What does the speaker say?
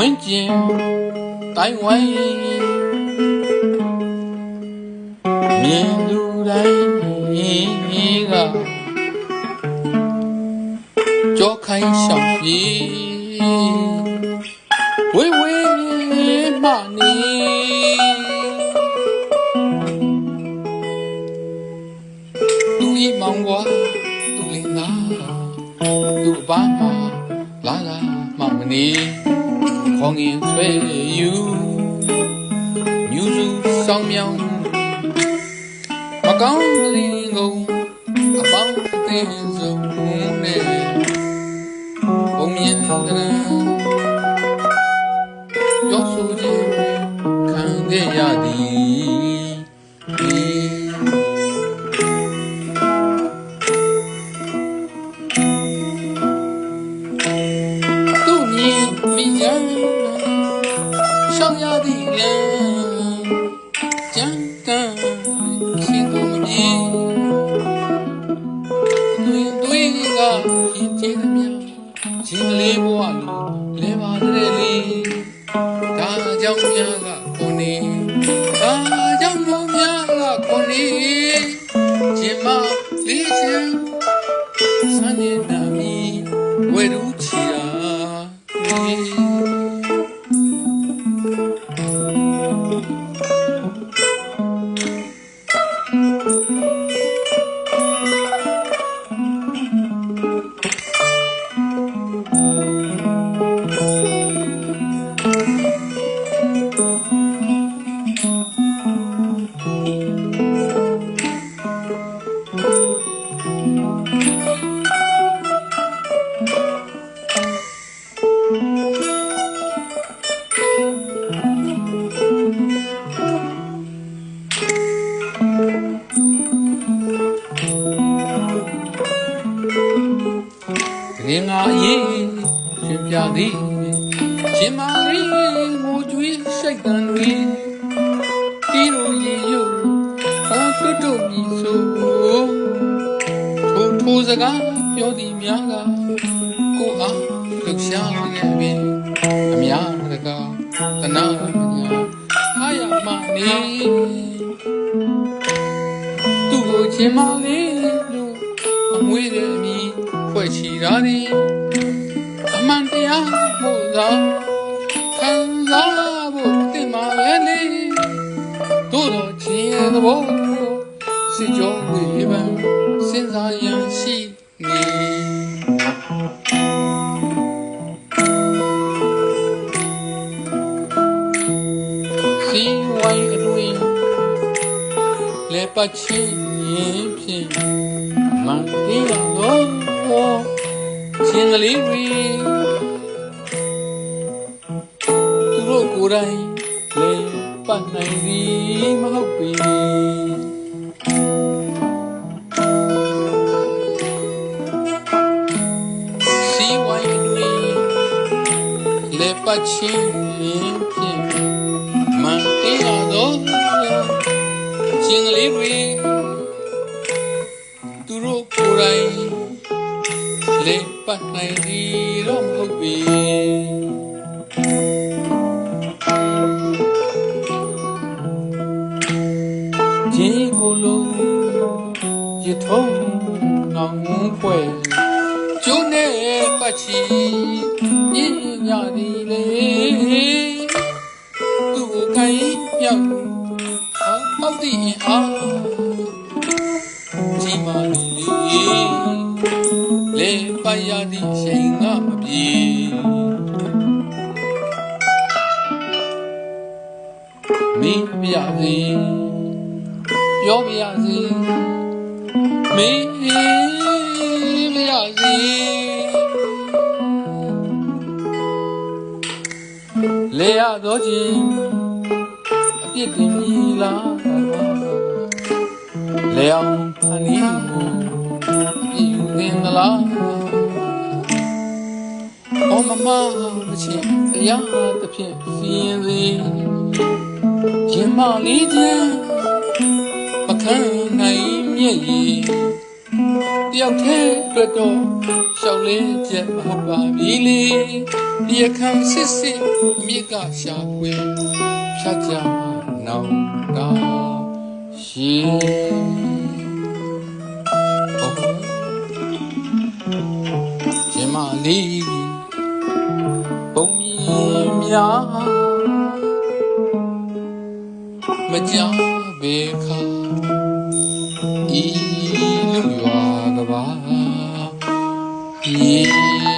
ပြင်တိုင်းဝိုင်းမြင်သူတိုင်းကကြောခိုင်းရှောင်ပြေဝေးဝေးမှ ခေါငင်ဆွဲယူညူစုစောင်းမြောင်းမကောင်းကလေးကုန်အပေါင်းအသင်းဆုံးနဲ့ ကြောင့်များကကိုနေဒါကြောင့်မို့များကကိုနေရှင်မလေးရှင်စနေနာမီဝဲရူချီယာ ရှင်ပြသည်ရှင်မလေးငိုကြွေးရှိတ်တန်တွေဒီလိုရေရုပ်ဟောတွတ်တို့မြည်ဆိုထိုးထိုးစကားပြောသည်များကကိုအားလှရှားခဲ့ပြီအများတကားတနာမညာအားရမနေသူ့ကိုချင်းမလေးလို့အမွေးတဲ့အမည်ဖွဲ့ချီတာဒီအ မှန်တရားမို့သာခံစားဖို့တင်ပါလေလေတို့တော့ချင်းရဲ့သဘောစစ်ကြောဝေဖန်စဉ်းစားရန်ရှိနေစီဝိုင်းအတွင်လေပတ်ချင်းရင်ဖြင့်မန်တီးတော့ ချင်းကလေးတွေသူတို့ကိုယ်တိုင်လေပတ်နိုင်သည်မဟုတ်ပေစီဝိုင်းအတွင်လေပတ်ချင်းရင်ဖြင့်မန်တီးတော့ချင်းကလေးတွေ လေပတ်နိုင်သည်တော့မဟုတ်ပေဂျင်းကိုလုံးရထုံးနောင်ဖွဲ့ကျိုးနဲ့ပတ်ချီည လေပါရသည့်ချိန်ကမပြေမင်းပြစေပြောပြစေမင်းပြစေလေရတော့ချင်းအပြစ်တင်ပြီလားလေအောင်ဖန်ီးမှုပြည်ယူသင်သလား အော်မမမချင်တရားတစ်ဖြင့်စီရင်စေရင်မလေးချင်းမခံနိုင်မြက်ရည်တယောက်တည်းအတွက်တော့ရှောက်လဲချက်မဟုတ်ပါပြီလေတရားခံစစ်စစ်အမြစ်ကရှာခွေဖြတ်ကြမှာနောင်တာရှင်哦，ကျမလေး ပုံမြင်များမကြဘေခါဤလူရွာကဘာဤ